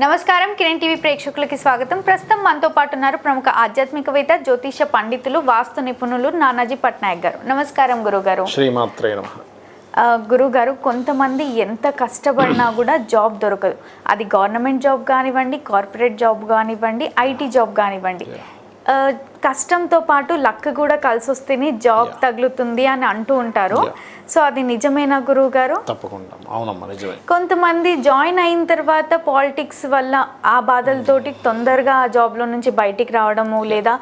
నమస్కారం. కిరణ్ టీవీ ప్రేక్షకులకి స్వాగతం. ప్రస్తుతం మనతో పాటు ఉన్నారు ప్రముఖ ఆధ్యాత్మికవేత్త జ్యోతిష పండితులు వాస్తు నిపుణులు నానాజీ పట్నాయక్ గారు. నమస్కారం గురుగారు. శ్రీమాత్రే నమ. గురుగారు కొంతమంది ఎంత కష్టపడినా కూడా జాబ్ దొరకదు. అది గవర్నమెంట్ జాబ్ కానివ్వండి కార్పొరేట్ జాబ్ కానివ్వండి ఐటీ జాబ్ కానివ్వండి. కష్టంతో పాటు లక్ కూడా కలిసి వస్తేనే జాబ్ తగులుతుంది అని అంటూ ఉంటారు. సో అది నిజమేనా గురువు గారు తప్పకుండా. అవునమ్మా నిజమే. కొంతమంది జాయిన్ అయిన తర్వాత పాలిటిక్స్ వల్ల ఆ బాధలతోటి తొందరగా ఆ జాబ్లో నుంచి బయటికి రావడము లేదా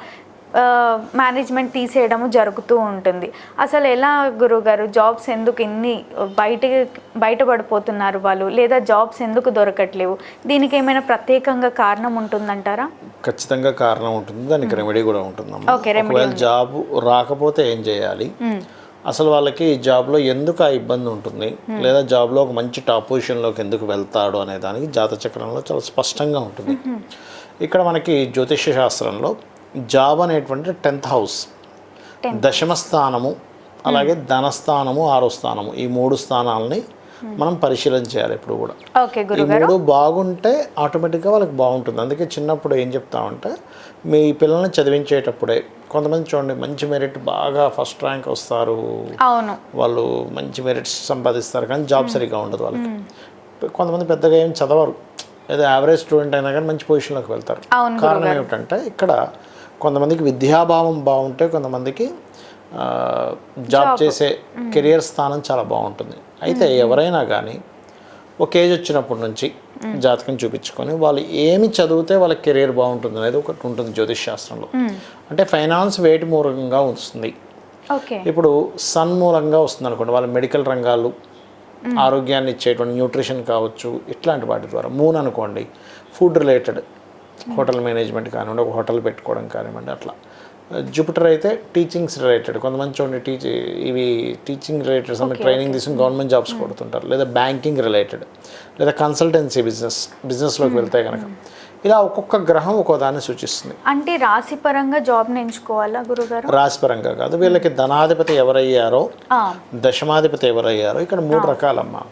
మేనేజ్మెంట్ తీసేయడము జరుగుతూ ఉంటుంది. అసలు ఎలా గురుగారు జాబ్స్ ఎందుకు ఇన్ని బయట బయటపడిపోతున్నారు వాళ్ళు? లేదా జాబ్స్ ఎందుకు దొరకట్లేవు? దీనికి ఏమైనా ప్రత్యేకంగా కారణం ఉంటుందంటారా? ఖచ్చితంగా కారణం ఉంటుంది. దానికి రెమెడీ కూడా ఒకవేళ జాబ్ రాకపోతే ఏం చేయాలి? అసలు వాళ్ళకి జాబ్లో ఎందుకు ఆ ఇబ్బంది ఉంటుంది? లేదా జాబ్లో ఒక మంచి టాప్ పొజిషన్లోకి ఎందుకు వెళ్తాడు అనే దానికి జాత చక్రంలో చాలా స్పష్టంగా ఉంటుంది. ఇక్కడ మనకి జ్యోతిష్య శాస్త్రంలో జాబ్ అనేటువంటి టెన్త్ హౌస్. దశమ స్థానము అలాగే ధనస్థానము ఆరో స్థానము. ఈ మూడు స్థానాలని మనం పరిశీలన చేయాలి ఎప్పుడు కూడా. ఈ మూడు బాగుంటే ఆటోమేటిక్గా వాళ్ళకి బాగుంటుంది. అందుకే చిన్నప్పుడు ఏం చెప్తామంటే మీ పిల్లల్ని చదివించేటప్పుడే కొంతమంది చూడండి మంచి మెరిట్ బాగా ఫస్ట్ ర్యాంక్ వస్తారు. అవును. వాళ్ళు మంచి మెరిట్స్ సంపాదిస్తారు కానీ జాబ్ సరిగ్గా ఉండదు వాళ్ళకి. కొంతమంది పెద్దగా ఏం చదవరు. లేదా యావరేజ్ స్టూడెంట్ అయినా కానీ మంచి పొజిషన్లోకి వెళ్తారు. కారణం ఏమిటంటే ఇక్కడ కొంతమందికి విద్యాభావం బాగుంటే కొంతమందికి జాబ్ చేసే కెరియర్ స్థానం చాలా బాగుంటుంది. అయితే ఎవరైనా కానీ ఒక ఏజ్ వచ్చినప్పటి నుంచి జాతకం చూపించుకొని వాళ్ళు ఏమి చదివితే వాళ్ళ కెరియర్ బాగుంటుంది అనేది ఒకటి ఉంటుంది జ్యోతిష్ శాస్త్రంలో. అంటే ఫైనాన్స్ వేటి మూలంగా వస్తుంది. ఇప్పుడు సన్ మూలంగా వస్తుంది అనుకోండి వాళ్ళ మెడికల్ రంగాలు ఆరోగ్యాన్ని ఇచ్చేటువంటి న్యూట్రిషన్ కావచ్చు ఇట్లాంటి వాటి ద్వారా. మూన్ అనుకోండి ఫుడ్ రిలేటెడ్ హోటల్ మేనేజ్మెంట్ కానివ్వండి ఒక హోటల్ పెట్టుకోవడం కానివ్వండి అట్లా. జూపిటర్ అయితే టీచింగ్స్ రిలేటెడ్ కొంతమంది చూడండి టీచ్ ఇవి టీచింగ్ రిలేటెడ్ సమ్ ట్రైనింగ్ తీసుకుని గవర్నమెంట్ జాబ్స్ కొడుతుంటారు. లేదా బ్యాంకింగ్ రిలేటెడ్ లేదా కన్సల్టెన్సీ బిజినెస్ బిజినెస్లోకి వెళ్తే కనుక ఇలా ఒక్కొక్క గ్రహం ఒక్కో దాన్ని సూచిస్తుంది. అంటే రాశి పరంగా జాబ్ని ఎంచుకోవాలా గురుగారు? రాశిపరంగా కాదు. వీళ్ళకి ధనాధిపతి ఎవరయ్యారో దశమాధిపతి ఎవరయ్యారో ఇక్కడ మూడు రకాలమ్మా.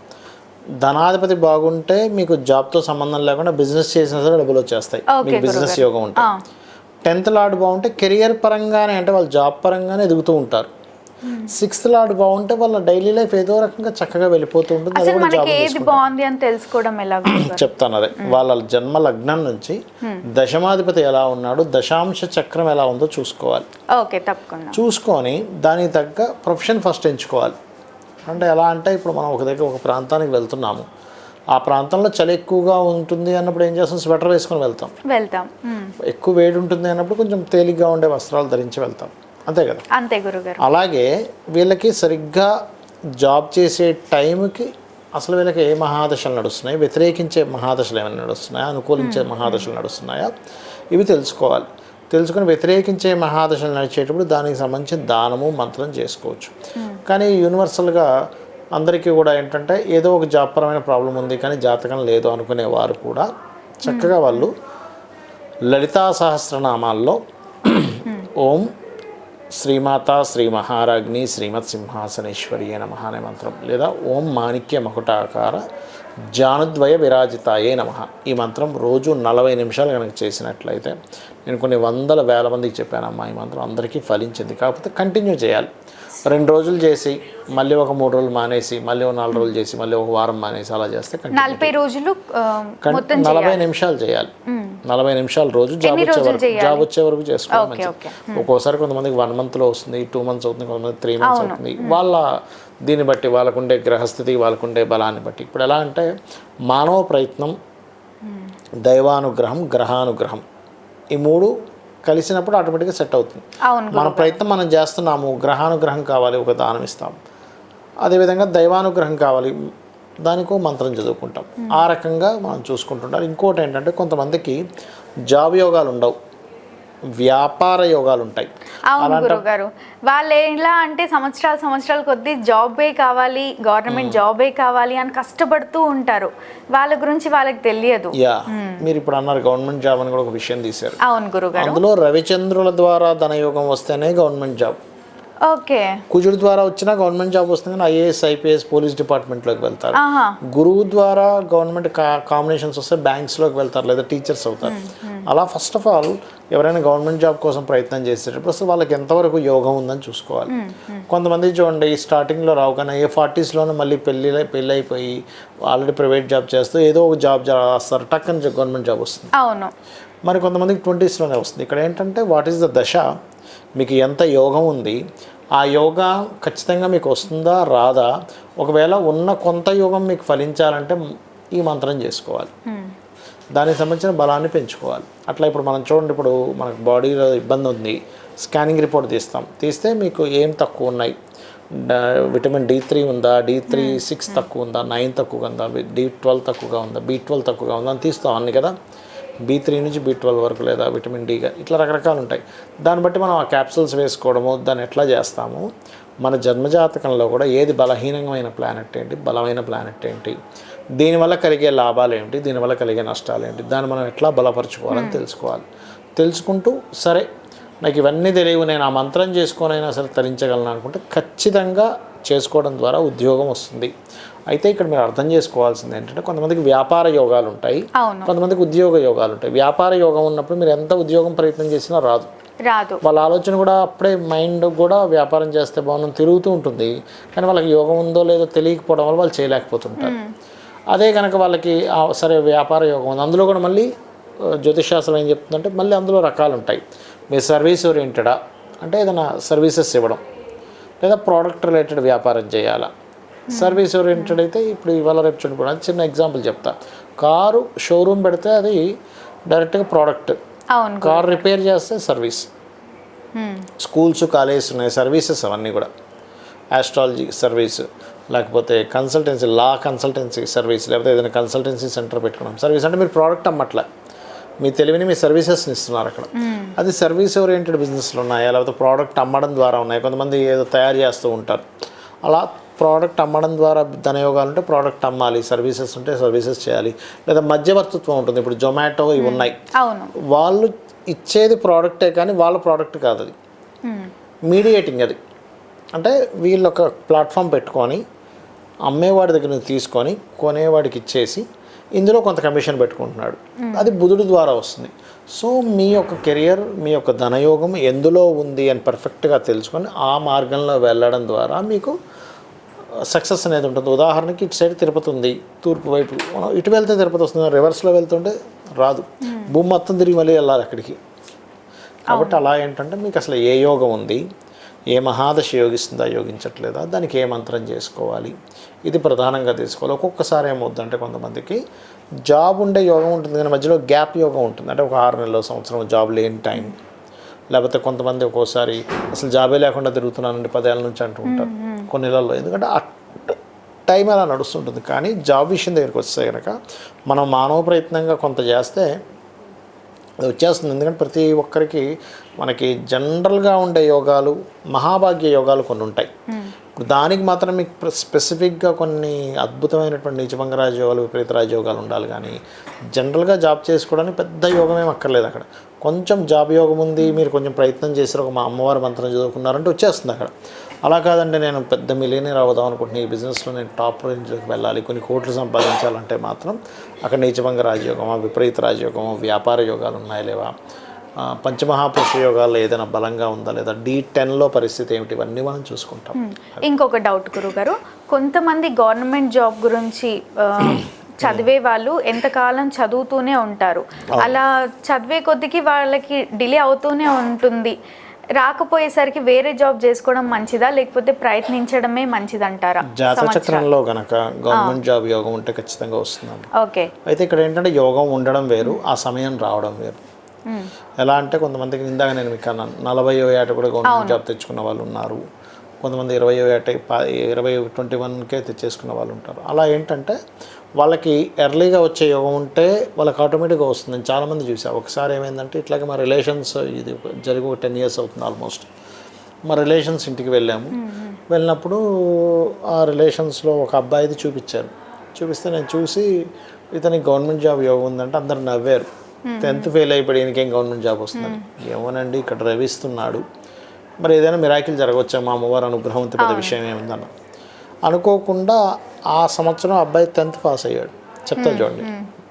ధనాధిపతి బాగుంటే మీకు జాబ్తో సంబంధం లేకుండా బిజినెస్ చేసినా సరే డబ్బులు వచ్చేస్తాయి. మీకు బిజినెస్ యోగం ఉంటుంది టెన్త్ లాడ్ బాగుంటే కెరియర్ పరంగానే అంటే వాళ్ళు జాబ్ పరంగానే ఎదుగుతూ ఉంటారు. సిక్స్త్ లాడ్ బాగుంటే వాళ్ళ డైలీ లైఫ్ ఏదో రకంగా చక్కగా వెళ్ళిపోతూ ఉంటుంది. బాగుంది అని తెలుసుకోవడం ఎలా చెప్తాను అదే. వాళ్ళ జన్మ లగ్నం నుంచి దశమాధిపతి ఎలా ఉన్నాడు దశాంశ చక్రం ఎలా ఉందో చూసుకోవాలి. ఓకే తప్పకుండా. చూసుకొని దానికి తగ్గ ప్రొఫెషన్ ఫస్ట్ ఎంచుకోవాలి. అంటే ఎలా అంటే ఇప్పుడు మనం ఒక దగ్గర ఒక ప్రాంతానికి వెళ్తున్నాము. ఆ ప్రాంతంలో చలి ఎక్కువగా ఉంటుంది అన్నప్పుడు ఏం చేస్తాం? స్వెటర్ వేసుకొని వెళ్తాం. వెళ్తాం. ఎక్కువ వేడి ఉంటుంది అన్నప్పుడు కొంచెం తేలిగ్గా ఉండే వస్త్రాలు ధరించి వెళ్తాం. అంతే కదా? అంతే గురుగారు. అలాగే వీళ్ళకి సరిగ్గా జాబ్ చేసే టైంకి అసలు వీళ్ళకి ఏ మహాదశలు నడుస్తున్నాయి? వ్యతిరేకించే మహాదశలు ఏమైనా నడుస్తున్నాయా? అనుకూలించే మహాదశలు నడుస్తున్నాయా? ఇవి తెలుసుకోవాలి. తెలుసుకొని వ్యతిరేకించే మహాదశలు నడిచేటప్పుడు దానికి సంబంధించిన దానము మంత్రం చేసుకోవచ్చు. కానీ యూనివర్సల్గా అందరికీ కూడా ఏంటంటే ఏదో ఒక జాబపరమైన ప్రాబ్లం ఉంది కానీ జాతకం లేదు అనుకునే వారు కూడా. చక్కగా వాళ్ళు లలితా సహస్రనామాల్లో ఓం శ్రీమాత శ్రీ మహారాజ్ని శ్రీమత్ సింహాసనేశ్వరి నమ అనే మంత్రం లేదా ఓం మాణిక్య మకుటాకార జానుద్వయ విరాజితాయే నమ ఈ మంత్రం రోజు నలభై నిమిషాలు కనుక చేసినట్లయితే నేను కొన్ని వందల వేల మందికి చెప్పానమ్మా ఈ మంత్రం అందరికీ ఫలించింది. కాకపోతే కంటిన్యూ చేయాలి. రెండు రోజులు చేసి మళ్ళీ ఒక మూడు రోజులు మానేసి మళ్ళీ ఒక నాలుగు రోజులు చేసి మళ్ళీ ఒక వారం మానేసి అలా చేస్తే నలభై రోజులు నలభై నిమిషాలు చేయాలి. నలభై నిమిషాలు రోజు జాబ్ వచ్చే వరకు జాబ్ వచ్చే వరకు చేసుకోవడం మంచిది ఒక్కోసారి కొంతమందికి వన్ మంత్లో వస్తుంది టూ మంత్స్ అవుతుంది కొంతమంది త్రీ మంత్స్ అవుతుంది. వాళ్ళ దీన్ని బట్టి వాళ్ళకుండే గ్రహస్థితి వాళ్ళకుండే బలాన్ని బట్టి. ఇప్పుడు ఎలా అంటే మానవ ప్రయత్నం దైవానుగ్రహం గ్రహానుగ్రహం ఈ మూడు కలిసినప్పుడు ఆటోమేటిక్గా సెట్ అవుతుంది. మన ప్రయత్నం మనం చేస్తున్నాము గ్రహానుగ్రహం కావాలి ఒక దానం ఇస్తాం అదేవిధంగా దైవానుగ్రహం కావాలి దానికో మంత్రం చదువుకుంటాం. ఆ రకంగా మనం చూసుకుంటుంటాం ఇంకోటి ఏంటంటే కొంతమందికి జాబ్ యోగాలు ఉండవు. వ్యాపార యోగాలు ఉంటాయి అవును గురుగారు వాళ్ళు ఎలా అంటే సంవత్సరాలు సంవత్సరాల కొద్దీ జాబే కావాలి గవర్నమెంట్ జాబే కావాలి అని కష్టపడుతూ ఉంటారు. వాళ్ళ గురించి వాళ్ళకి తెలియదు. యా మీరు ఇప్పుడు అన్నారు గవర్నమెంట్ జాబ్ అని కూడా ఒక విషయం తీశారు. అవును గురుగారు అందులో రవిచంద్రుల ద్వారా ధనయోగం వస్తేనే గవర్నమెంట్ జాబ్ ఓకే. కుజుడు ద్వారా వచ్చినా గవర్నమెంట్ జాబ్ వస్తుంది కానీ ఐఏఎస్ ఐపీఎస్ పోలీస్ డిపార్ట్మెంట్లోకి వెళ్తారు. గురువు ద్వారా గవర్నమెంట్ కా కాంబినేషన్స్ వస్తే బ్యాంక్స్లోకి వెళ్తారు లేదా టీచర్స్ అవుతారు. అలా ఫస్ట్ ఆఫ్ ఆల్ ఎవరైనా గవర్నమెంట్ జాబ్ కోసం ప్రయత్నం చేసేటప్పుడు అసలు వాళ్ళకి ఎంతవరకు యోగం ఉందని చూసుకోవాలి. కొంతమంది చూడండి స్టార్టింగ్లో రావు కానీ ఏ ఫార్టీస్లోనే మళ్ళీ పెళ్ళి పెళ్ళి అయిపోయి ఆల్రెడీ ప్రైవేట్ జాబ్ చేస్తూ ఏదో ఒక జాబ్ చేస్తారు టక్కని గవర్నమెంట్ జాబ్ వస్తుంది. అవును. మరి కొంతమందికి ట్వంటీస్లోనే వస్తుంది. ఇక్కడ ఏంటంటే వాట్ ఈస్ ద దశ? మీకు ఎంత యోగం ఉంది ఆ యోగా ఖచ్చితంగా మీకు వస్తుందా రాదా? ఒకవేళ ఉన్న కొంత యోగం మీకు ఫలించాలంటే ఈ మంత్రం చేసుకోవాలి. దానికి సంబంధించిన బలాన్ని పెంచుకోవాలి. అట్లా ఇప్పుడు మనం చూడండి ఇప్పుడు మనకు బాడీలో ఇబ్బంది ఉంది స్కానింగ్ రిపోర్ట్ తీస్తాం. తీస్తే మీకు ఏం తక్కువ ఉన్నాయి? విటమిన్ డి త్రీ ఉందా? డి త్రీ సిక్స్ తక్కువ ఉందా? నైన్ తక్కువగా ఉందా? డి ట్వెల్వ్ తక్కువగా ఉందా? బి ట్వెల్వ్ తక్కువగా ఉందా? అని తీస్తాం అన్ని కదా? బి త్రీ నుంచి బి ట్వెల్వ్ వరకు లేదా విటమిన్ డిగా ఇట్లా రకరకాలు ఉంటాయి. దాన్ని బట్టి మనం ఆ క్యాప్సూల్స్ వేసుకోవడము దాన్ని ఎట్లా చేస్తాము? మన జన్మజాతకంలో కూడా ఏది బలహీనమైన ప్లానెట్ ఏంటి బలమైన ప్లానెట్ ఏంటి దీనివల్ల కలిగే లాభాలు ఏంటి దీనివల్ల కలిగే నష్టాలు ఏంటి దాన్ని మనం ఎట్లా బలపరుచుకోవాలని తెలుసుకోవాలి. తెలుసుకుంటూ సరే నాకు ఇవన్నీ తెలియవు నేను ఆ మంత్రం చేసుకొనైనా సరే తరించగలను అనుకుంటే ఖచ్చితంగా చేసుకోవడం ద్వారా ఉద్యోగం వస్తుంది. అయితే ఇక్కడ మీరు అర్థం చేసుకోవాల్సింది ఏంటంటే కొంతమందికి వ్యాపార యోగాలు ఉంటాయి. కొంతమందికి ఉద్యోగ యోగాలు ఉంటాయి. వ్యాపార యోగం ఉన్నప్పుడు మీరు ఎంత ఉద్యోగం ప్రయత్నం చేసినా రాదు. రాదు. వాళ్ళ ఆలోచన కూడా అప్పుడే మైండ్ కూడా వ్యాపారం చేస్తే బాగుంది తిరుగుతూ ఉంటుంది. కానీ వాళ్ళకి యోగం ఉందో లేదో తెలియకపోవడం వల్ల వాళ్ళు చేయలేకపోతుంటారు. అదే కనుక వాళ్ళకి సరే వ్యాపార యోగం ఉంది. అందులో కూడా మళ్ళీ జ్యోతిషాస్త్రం ఏం చెప్తుందంటే మళ్ళీ అందులో రకాలు ఉంటాయి. మీరు సర్వీస్ ఓరియంటెడా? అంటే ఏదైనా సర్వీసెస్ ఇవ్వడం లేదా ప్రోడక్ట్ రిలేటెడ్ వ్యాపారం చేయాలా? సర్వీస్ ఓరియంటెడ్ అయితే ఇప్పుడు ఇవాళ రేపు చూడండి చిన్న ఎగ్జాంపుల్ చెప్తా. కారు షోరూమ్ పెడితే అది డైరెక్ట్గా ప్రోడక్ట్. కార్ రిపేర్ చేస్తే సర్వీస్. స్కూల్స్ కాలేజెస్ ఉన్నాయి సర్వీసెస్ అవన్నీ కూడా. ఆస్ట్రాలజీ సర్వీస్ లేకపోతే కన్సల్టెన్సీ లా కన్సల్టెన్సీ సర్వీస్ లేకపోతే ఏదైనా కన్సల్టెన్సీ సెంటర్ పెట్టుకోవడం సర్వీస్ అంటే మీరు ప్రోడక్ట్ అమ్మట్లే. మీ తెలివిని మీ సర్వీసెస్ని ఇస్తున్నారు అక్కడ. అది సర్వీస్ ఓరియంటెడ్ బిజినెస్లు ఉన్నాయా? లేకపోతే ప్రోడక్ట్ అమ్మడం ద్వారా ఉన్నాయి? కొంతమంది ఏదో తయారు చేస్తూ ఉంటారు. అలా ప్రోడక్ట్ అమ్మడం ద్వారా ధనయోగాలు ఉంటే ప్రోడక్ట్ అమ్మాలి సర్వీసెస్ ఉంటే సర్వీసెస్ చేయాలి. లేదా మధ్యవర్తిత్వం ఉంటుంది. ఇప్పుడు జొమాటో ఇవి ఉన్నాయి. వాళ్ళు ఇచ్చేది ప్రోడక్టే కానీ వాళ్ళ ప్రోడక్ట్ కాదు అది. మీడియేటింగ్ అది. అంటే వీళ్ళు ఒక ప్లాట్ఫామ్ పెట్టుకొని అమ్మేవాడి దగ్గర నుంచి తీసుకొని కొనేవాడికి ఇచ్చేసి ఇందులో కొంత కమిషన్ పెట్టుకుంటున్నాడు. అది బుధుడు ద్వారా వస్తుంది. సో మీ యొక్క కెరియర్ మీ యొక్క ధనయోగం ఎందులో ఉంది అని పర్ఫెక్ట్గా తెలుసుకొని ఆ మార్గంలో వెళ్ళడం ద్వారా మీకు సక్సెస్ అనేది ఉంటుంది. ఉదాహరణకి ఇటు సైడ్ తిరుపతి ఉంది తూర్పు వైపు. మనం ఇటు వెళ్తే తిరుపతి వస్తుంది రివర్స్లో వెళ్తుంటే రాదు. భూమి మొత్తం తిరిగి మళ్ళీ వెళ్ళాలి అక్కడికి. కాబట్టి అలా ఏంటంటే మీకు అసలు ఏ యోగం ఉంది? ఏ మహాదశ యోగిస్తుందా యోగించట్లేదా? దానికి ఏ మంత్రం చేసుకోవాలి? ఇది ప్రధానంగా తీసుకోవాలి. ఒక్కొక్కసారి ఏమవుతుందంటే కొంతమందికి జాబ్ ఉండే యోగం ఉంటుంది కానీ మధ్యలో గ్యాప్ యోగం ఉంటుంది. అంటే ఒక ఆరు నెలలు సంవత్సరం జాబ్ లేని టైం. లేకపోతే కొంతమంది ఒక్కోసారి అసలు జాబే లేకుండా తిరుగుతున్నానండి పదేళ్ళ నుంచి అంటూ ఉంటారు. కొన్ని నెలల్లో. ఎందుకంటే ఆ టైం అలా నడుస్తుంటుంది. కానీ జాబ్ విషయం దగ్గరికి వస్తే కనుక మనం మానవ ప్రయత్నంగా కొంత చేస్తే అది వచ్చేస్తుంది. ఎందుకంటే ప్రతి ఒక్కరికి మనకి జనరల్గా ఉండే యోగాలు మహాభాగ్య యోగాలు కొన్ని ఉంటాయి. ఇప్పుడు దానికి మాత్రం మీకు స్పెసిఫిక్గా కొన్ని అద్భుతమైనటువంటి నీచభంగ రాజయోగాలు విపరీత రాజయోగాలు ఉండాలి. కానీ జనరల్గా జాబ్ చేసుకోవడానికి పెద్ద యోగం ఏం అక్కర్లేదు అక్కడ. కొంచెం జాబ్ యోగం ఉంది మీరు కొంచెం ప్రయత్నం చేసారు ఒక మా అమ్మవారి మంత్రం చదువుకున్నారంటే వచ్చేస్తుంది అక్కడ. అలా కాదండి నేను పెద్ద మిలియనీర్ అవుదాం అనుకుంటున్నాను ఈ బిజినెస్లో నేను టాప్ రేంజ్లోకి వెళ్ళాలి. కొన్ని కోట్లు సంపాదించాలంటే మాత్రం అక్కడ నీచభంగ రాజయోగమా విపరీత రాజయోగమా వ్యాపార యోగాలు ఉన్నాయా లేవా? ఆ, పంచమహాపురుష యోగాల్లో ఏదైనా బలంగా ఉందా లేదా? డి టెన్లో పరిస్థితి ఏమిటి? ఇవన్నీ మనం చూసుకుంటాం. ఇంకొక డౌట్ గురుగారు కొంతమంది గవర్నమెంట్ జాబ్ గురించి చదివే వాళ్ళు ఎంతకాలం చదువుతూనే ఉంటారు. అలా చదివే కొద్దికి వాళ్ళకి డిలే అవుతూనే ఉంటుంది. రాకపోయేసరికి వేరే జాబ్ చేసుకోవడం మంచిదా? లేకపోతే ప్రయత్నించడమే మంచిదంటారా? జాతక చక్రంలో గనక గవర్నమెంట్ జాబ్ యోగం ఉంటే ఖచ్చితంగా వస్తుందండి. ఓకే. అయితే ఇక్కడ ఏంటంటే యోగం ఉండడం వేరు ఆ సమయం రావడం వేరు. ఎలా అంటే కొంతమందికి ఇందాక నేను మీకు అన్నాను నలభై ఏట కూడా గవర్నమెంట్ జాబ్ తెచ్చుకున్న వాళ్ళు ఉన్నారు. కొంతమంది ఇరవై ఏట ఇరవై ట్వంటీ వన్కే తెచ్చేసుకున్న వాళ్ళు ఉంటారు. అలా ఏంటంటే వాళ్ళకి ఎర్లీగా వచ్చే యోగం ఉంటే వాళ్ళకి ఆటోమేటిక్గా వస్తుంది. నేను చాలామంది చూసా. ఒకసారి ఏమైందంటే ఇట్లాగే మా రిలేషన్స్ ఇది జరిగి ఒక టెన్ ఇయర్స్ అవుతుంది ఆల్మోస్ట్. మా రిలేషన్స్ ఇంటికి వెళ్ళాము. వెళ్ళినప్పుడు ఆ రిలేషన్స్లో ఒక అబ్బాయిది చూపించారు. చూపిస్తే నేను చూసి ఇతనికి గవర్నమెంట్ జాబ్ యోగం ఉందంటే అందరు నవ్వారు. టెన్త్ ఫెయిల్ అయిపోయి ఈయనకేం గవర్నమెంట్ జాబ్ వస్తుందని. ఏమోనండి ఇక్కడ రవిస్తున్నాడు. మరి ఏదైనా మిరాకిల్ జరగవచ్చా? మా అమ్మవారి అనుగ్రహం అంత పెద్ద విషయం ఏముందన్న. అనుకోకుండా ఆ సంవత్సరం అబ్బాయి టెన్త్ పాస్ అయ్యాడు. చెప్తా చూడండి.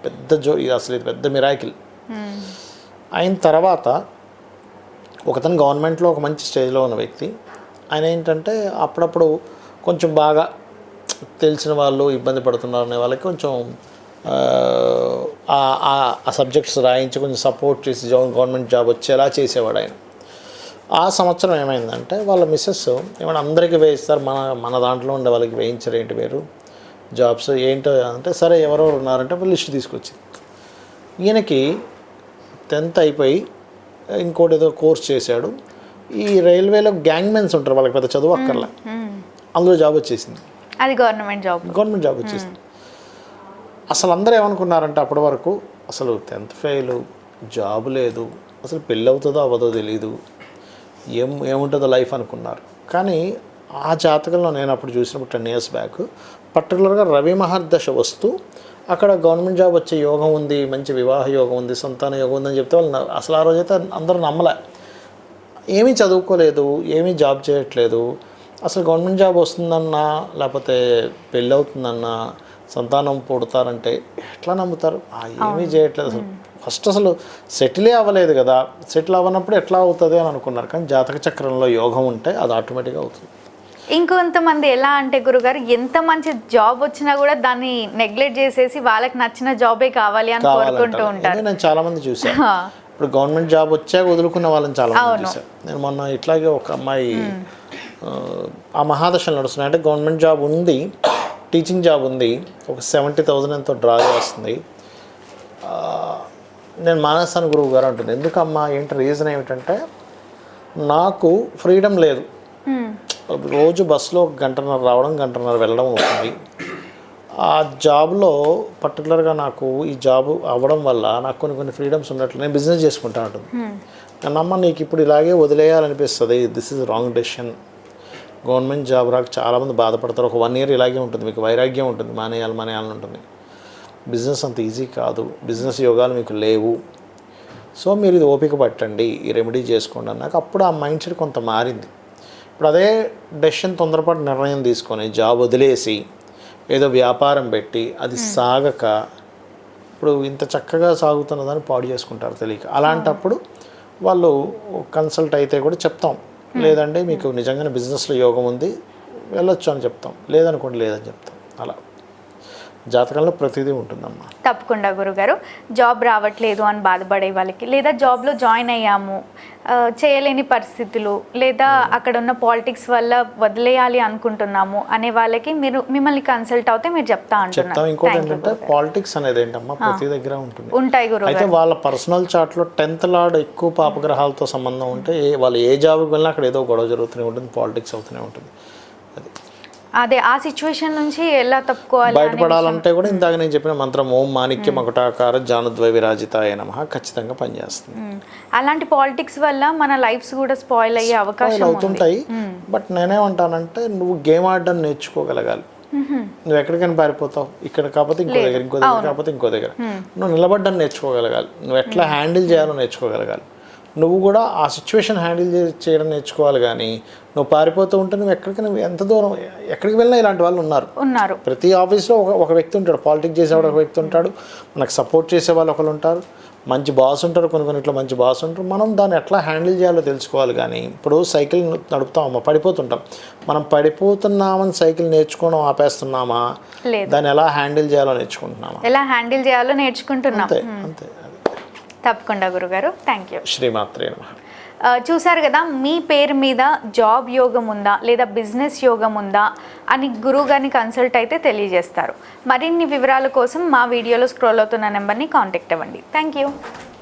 పెద్ద జో ఇది అసలు ఇది పెద్ద మిరాకిల్. అయిన తర్వాత ఒకతను గవర్నమెంట్లో ఒక మంచి స్టేజ్లో ఉన్న వ్యక్తి. ఆయన ఏంటంటే అప్పుడప్పుడు కొంచెం బాగా తెలిసిన వాళ్ళు ఇబ్బంది పడుతున్నారు అనే వాళ్ళకి కొంచెం ఆ, సబ్జెక్ట్స్ రాయించి కొంచెం సపోర్ట్ చేసి గవర్నమెంట్ జాబ్ వచ్చేలా చేసేవాడు ఆయన. ఆ సంవత్సరం ఏమైందంటే వాళ్ళ మిస్సెస్ ఏమైనా అందరికీ వేయిస్తారు మన మన దాంట్లో ఉండే వాళ్ళకి వేయించరు ఏంటి మీరు జాబ్స్ ఏంటో అంటే సరే ఎవరెవరు ఉన్నారంటే లిస్ట్ తీసుకొచ్చింది. ఈయనకి టెన్త్ అయిపోయి ఇంకోటి ఏదో కోర్స్ చేశాడు. ఈ రైల్వేలో గ్యాంగ్ మెన్స్ ఉంటారు వాళ్ళకి పెద్ద చదువు అక్కర్లే. అందులో జాబ్ వచ్చేసింది. అది గవర్నమెంట్ జాబ్ గవర్నమెంట్ జాబ్ వచ్చేసింది. అసలు అందరూ ఏమనుకున్నారంటే అప్పటి వరకు అసలు టెన్త్ ఫెయిల్ జాబ్ లేదు అసలు పెళ్ళి అవుతుందో అవ్వదో తెలియదు ఏం ఏముంటుందో లైఫ్ అనుకున్నారు. కానీ ఆ జాతకంలో నేను అప్పుడు చూసినప్పుడు టెన్ ఇయర్స్ బ్యాక్ పర్టికులర్గా రవి మహర్దశ వస్తూ అక్కడ గవర్నమెంట్ జాబ్ వచ్చే యోగం ఉంది మంచి వివాహ యోగం ఉంది సంతాన యోగం ఉందని చెప్తే వాళ్ళు అసలు ఆ రోజైతే అందరూ నమ్మలే. ఏమీ చదువుకోలేదు ఏమీ జాబ్ చేయట్లేదు అసలు గవర్నమెంట్ జాబ్ వస్తుందన్నా లేకపోతే పెళ్ళి అవుతుందన్నా సంతానం పుడతారంటే ఎట్లా నమ్ముతారు? ఆ, ఏమీ చేయట్లేదు అసలు. ఫస్ట్ అసలు సెటిలే అవ్వలేదు కదా. సెటిల్ అవ్వనప్పుడు ఎట్లా అవుతుంది అని అనుకున్నారు. కానీ జాతక చక్రంలో యోగం ఉంటే అది ఆటోమేటిక్గా అవుతుంది. ఇంకొంతమంది ఎలా అంటే గురుగారు ఎంత మంచి జాబ్ వచ్చినా కూడా దాన్ని నెగ్లెక్ట్ చేసేసి వాళ్ళకి నచ్చిన జాబే కావాలి అని కోరుకుంటూ ఉంటారు. నేను చాలా మంది చూశాను. హా. ఇప్పుడు గవర్నమెంట్ జాబ్ వచ్చాక వదులుకున్న వాళ్ళని చాలా మంది చూశాను. నేను మొన్న ఇట్లాగే ఒక అమ్మాయి ఆ మహాదశలు నడుస్తున్నాయి. అంటే గవర్నమెంట్ జాబ్ ఉంది టీచింగ్ జాబ్ ఉంది. ఒక సెవెంటీ థౌజండ్ ఎంతో డ్రా చేస్తుంది. నేను మానేస్తాను గురువు గారు అంటుంది. ఎందుకమ్మా? ఏంటి రీజన్ ఏమిటంటే నాకు ఫ్రీడమ్ లేదు. రోజు బస్సులో గంటన్నర రావడం గంటన్నర వెళ్ళడం అవుతుంది. ఆ జాబ్లో పర్టికులర్గా నాకు ఈ జాబ్ అవ్వడం వల్ల నాకు కొన్ని కొన్ని ఫ్రీడమ్స్ ఉన్నట్లు నేను బిజినెస్ చేసుకుంటా ఉంటుంది నమ్మ నీకు ఇప్పుడు ఇలాగే వదిలేయాలనిపిస్తుంది. This is wrong decision government job రాక చాలామంది బాధపడతారు. ఒక వన్ ఇయర్ ఇలాగే ఉంటుంది. మీకు వైరాగ్యం ఉంటుంది. మానేయాలి మానేయాలని ఉంటుంది. బిజినెస్ అంత ఈజీ కాదు. బిజినెస్ యోగాలు మీకు లేవు. సో మీరు ఇది ఓపిక పట్టండి. ఈ రెమెడీ చేసుకోండి అన్నాక అప్పుడు ఆ మైండ్ సెట్ కొంత మారింది. ఇప్పుడు అదే డెసిషన్ తొందరపాటు నిర్ణయం తీసుకొని జాబ్ వదిలేసి ఏదో వ్యాపారం పెట్టి అది సాగక ఇప్పుడు ఇంత చక్కగా సాగుతున్నదని పాడు చేసుకుంటారు తెలియక. అలాంటప్పుడు వాళ్ళు కన్సల్ట్ అయితే కూడా చెప్తాం. లేదంటే మీకు నిజంగానే బిజినెస్లో యోగం ఉంది వెళ్ళొచ్చు అని చెప్తాం. లేదనుకోండి లేదని చెప్తాం. అలా. జాతకంలో ప్రతిదీ ఉంటుందమ్మా. తప్పకుండా గురుగారు. జాబ్ రావట్లేదు అని బాధపడే వాళ్ళకి లేదా జాబ్లో జాయిన్ అయ్యాము చేయలేని పరిస్థితులు లేదా అక్కడ ఉన్న పాలిటిక్స్ వల్ల వదిలేయాలి అనుకుంటున్నాము అనే వాళ్ళకి మీరు మిమ్మల్ని కన్సల్ట్ అవుతే మీరు చెప్తా చెప్తాం. ఇంకోటి ఏంటంటే. పాలిటిక్స్ అనేది ఏంటమ్మా? ప్రతి దగ్గర ఉంటుంది. ఉంటాయి గురుగారు. అయితే వాళ్ళ పర్సనల్ చార్ట్లో టెన్త్ లాడ్ ఎక్కువ పాపగ్రహాలతో సంబంధం ఉంటే వాళ్ళు ఏ జాబ్కి వెళ్ళినా అక్కడ ఏదో గొడవ జరుగుతూనే ఉంటుంది పాలిటిక్స్ అవుతూనే ఉంటుంది. అది ఆ సిచ్యువేషన్ నుంచి ఎలా తప్పుకోవాలి బయటపడాలంటే కూడా ఇందాక నేను చెప్పిన మంత్రం ఓం మాణిక్య మకుటాకార జానుద్వై విరాజితాయ నమ ఖచ్చితంగా పనిచేస్తుంది. అలాంటి పాలిటిక్స్ వల్ల మన లైఫ్స్ కూడా స్పాయిల్ అయ్యే అవకాశం అవుతుంటాయి బట్ నేనేమంటానంటే నువ్వు గేమ్ ఆడడం నేర్చుకోగలగాలి. నువ్వు ఎక్కడికైనా పారిపోతావు ఇక్కడ కాకపోతే ఇంకో దగ్గర ఇంకో దగ్గర కాకపోతే ఇంకో దగ్గర. నువ్వు నిలబడ్డం నేర్చుకోగలగాలి. నువ్వు ఎట్లా హ్యాండిల్ చేయాలో నేర్చుకోగలగాలి. నువ్వు కూడా ఆ సిచ్యువేషన్ హ్యాండిల్ చేయడం నేర్చుకోవాలి కానీ నువ్వు పారిపోతూ ఉంటే నువ్వు ఎక్కడికి నువ్వు ఎంత దూరం ఎక్కడికి వెళ్ళినా ఇలాంటి వాళ్ళు ఉన్నారు. ఉన్నారు. ప్రతి ఆఫీస్లో ఒక ఒక వ్యక్తి ఉంటాడు. పాలిటిక్స్ చేసేవాడు ఒక వ్యక్తి ఉంటాడు. మనకు సపోర్ట్ చేసే వాళ్ళు ఒకరు ఉంటారు. మంచి బాస్ ఉంటారు. కొన్ని కొన్నిట్లో మంచి బాస్ ఉంటారు. మనం దాన్ని ఎట్లా హ్యాండిల్ చేయాలో తెలుసుకోవాలి కానీ ఇప్పుడు సైకిల్ నడుపుతామా పడిపోతుంటాం. మనం పడిపోతున్నామని సైకిల్ నేర్చుకోవడం ఆపేస్తున్నామా. దాన్ని ఎలా హ్యాండిల్ చేయాలో నేర్చుకుంటున్నామా? ఎలా హ్యాండిల్ చేయాలో నేర్చుకుంటున్నాం. అంతే అంతే. తప్పకుండా గురుగారు. థ్యాంక్ యూ శ్రీమాత్రే నమః. చూశారు కదా మీ పేరు మీద జాబ్ యోగం ఉందా లేదా బిజినెస్ యోగం ఉందా అని గురువు గారిని కన్సల్ట్ అయితే తెలియజేస్తారు. మరిన్ని వివరాల కోసం మా వీడియోలో స్క్రోల్ అవుతున్న నెంబర్ని కాంటాక్ట్ అవ్వండి. Thank you